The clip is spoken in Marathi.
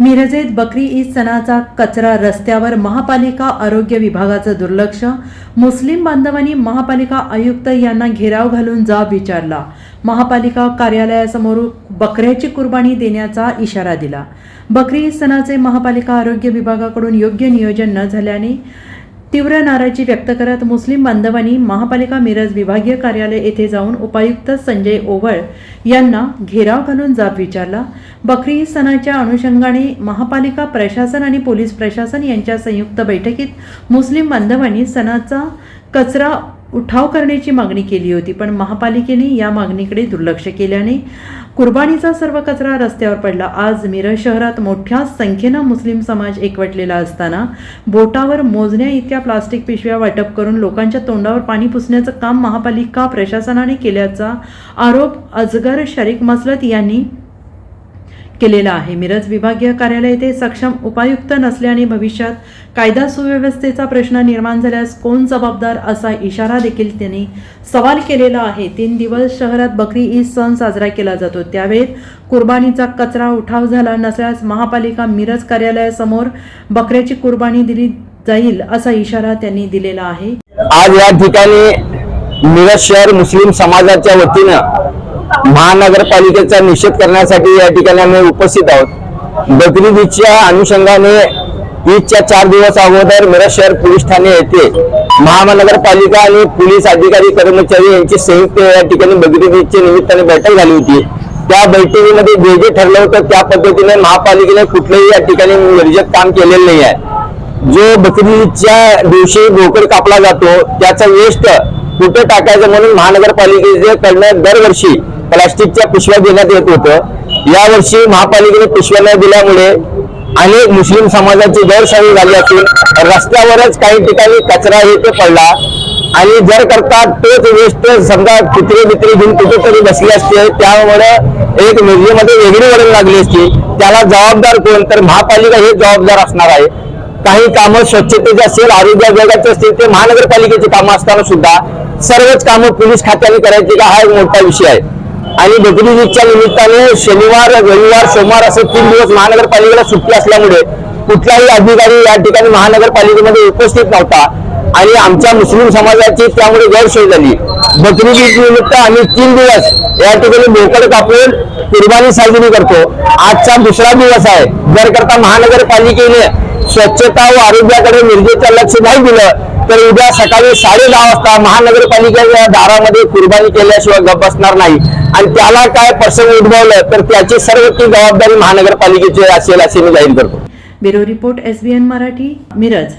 मिरजेत बकरी ईद सणाचा कचरा रस्त्यावर महापालिका आरोग्य विभागाचं दुर्लक्ष. मुस्लिम बांधवांनी महापालिका आयुक्त यांना घेराव घालून जाब विचारला. महापालिका कार्यालयासमोर बकऱ्याची कुर्बानी देण्याचा इशारा दिला. बकरी ईद सणाचे महापालिका आरोग्य विभागाकडून योग्य नियोजन न झाल्याने तीव्र नाराजी व्यक्त करत मुस्लिम बांधवांनी महापालिका मिरज विभागीय कार्यालय येथे जाऊन उपायुक्त संजय ओवळ यांना घेराव घालून जाब विचारला. बकरी ईद सणाच्या अनुषंगाने महापालिका प्रशासन आणि पोलीस प्रशासन यांच्या संयुक्त बैठकीत मुस्लिम बांधवांनी सणाचा कचरा उठाव करण्याची मागणी केली होती पण महापालिकेने या मागणीकडे दुर्लक्ष केल्याने कुर्बानीचा सर्व कचरा रस्त्यावर पडला. आज मिरज शहरात मोठ्या संख्येनं मुस्लिम समाज एकवटलेला असताना बोटावर मोजण्या इतक्या प्लास्टिक पिशव्या वाटप करून लोकांच्या तोंडावर पाणी पुसण्याचं काम महापालिका प्रशासनाने केल्याचा आरोप अजगर शरीक मसलत यांनी केलेला आहे. मिरज विभागीय कार्यालय येथे सक्षम उपायुक्त नसल्याने भविष्यात कायदा सुव्यवस्थेचा प्रश्न निर्माण झाल्यास कोण जबाबदार असा इशारा देखील त्यांनी सवाल केलेला आहे. तीन दिवस शहरात बकरी ईद सण साजरा केला जातो. त्यावेळेत कुर्बानीचा कचरा उठाव झाला नसल्यास महापालिका मिरज कार्यालयासमोर बकऱ्याची कुर्बानी दिली जाईल असा इशारा त्यांनी दिलेला आहे. आज या ठिकाणी मिरज शहर मुस्लिम समाजाच्या वतीनं महानगरपालिकेचा निषेध करण्यासाठी या ठिकाणी आम्ही उपस्थित आहोत. बकरी ईदच्या अनुषंगाने ईदच्या चार दिवस अगोदर मिरज शहर पोलीस ठाणे येथे महानगरपालिका आणि पोलीस अधिकारी कर्मचारी यांची संयुक्त या ठिकाणी बकरी ईदच्या निमित्ताने बैठक झाली होती. त्या बैठकीमध्ये जे जे ठरलं होतं त्या पद्धतीने महापालिकेने कुठलंही या ठिकाणी मिरजेत काम केलेलं नाही आहे. जो बकरीच्या दिवशी बोकड कापला जातो त्याचा वेस्ट कुठे टाकायचं म्हणून महानगरपालिकेचे करणं दरवर्षी प्लास्टिकच्या पिशव्या देण्यात येत होतं. यावर्षी महापालिकेने पिशव्या न दिल्यामुळे अनेक मुस्लिम समाजाची गैरसोय झाली असून रस्त्यावरच काही ठिकाणी कचरा येथे पडला आणि जर करता तोच वेस्ट समजा कुत्रे बित्रे घेऊन कुठेतरी बसले असते त्यामुळे एक मिरजेमध्ये वेगळी वळण लागली असती. त्याला जबाबदार कोण? तर महापालिका हे जबाबदार असणार आहे. काही कामं स्वच्छतेचे असेल आरोग्य विभागाचे असतील ते महानगरपालिकेची कामं असताना सुद्धा सर्वच कामं पोलीस खात्याने करायची का? हा एक मोठा विषय आहे. आणि बकरी ईदच्या निमित्ताने शनिवार रविवार सोमवार असे तीन दिवस महानगरपालिकेला सुट्टी असल्यामुळे कुठलाही अधिकारी या ठिकाणी महानगरपालिकेमध्ये उपस्थित नव्हता. आणि आमच्या मुस्लिम समाजाची त्यामुळे गैरसोय झाली. बकरी ईद निमित्त आम्ही तीन दिवस या ठिकाणी बोकड कापून कुर्बानी साजरी करतो. आजचा दुसरा दिवस आहे. जर करता महानगरपालिकेने स्वच्छता व आरोग्याकडे मिरजेचं लक्ष नाही दिलं तर उद्या सकाळी साडे दहा वाजता महानगरपालिकेच्या दारामध्ये कुर्बानी केल्याशिवाय गप बसणार नाही. आणि त्याला काय प्रसंग उद्भवलं तर त्याची सर्व ती जबाबदारी महानगरपालिकेची असेल असे मी जाहीर करतो. Bureau report SBN Marathi Miraj.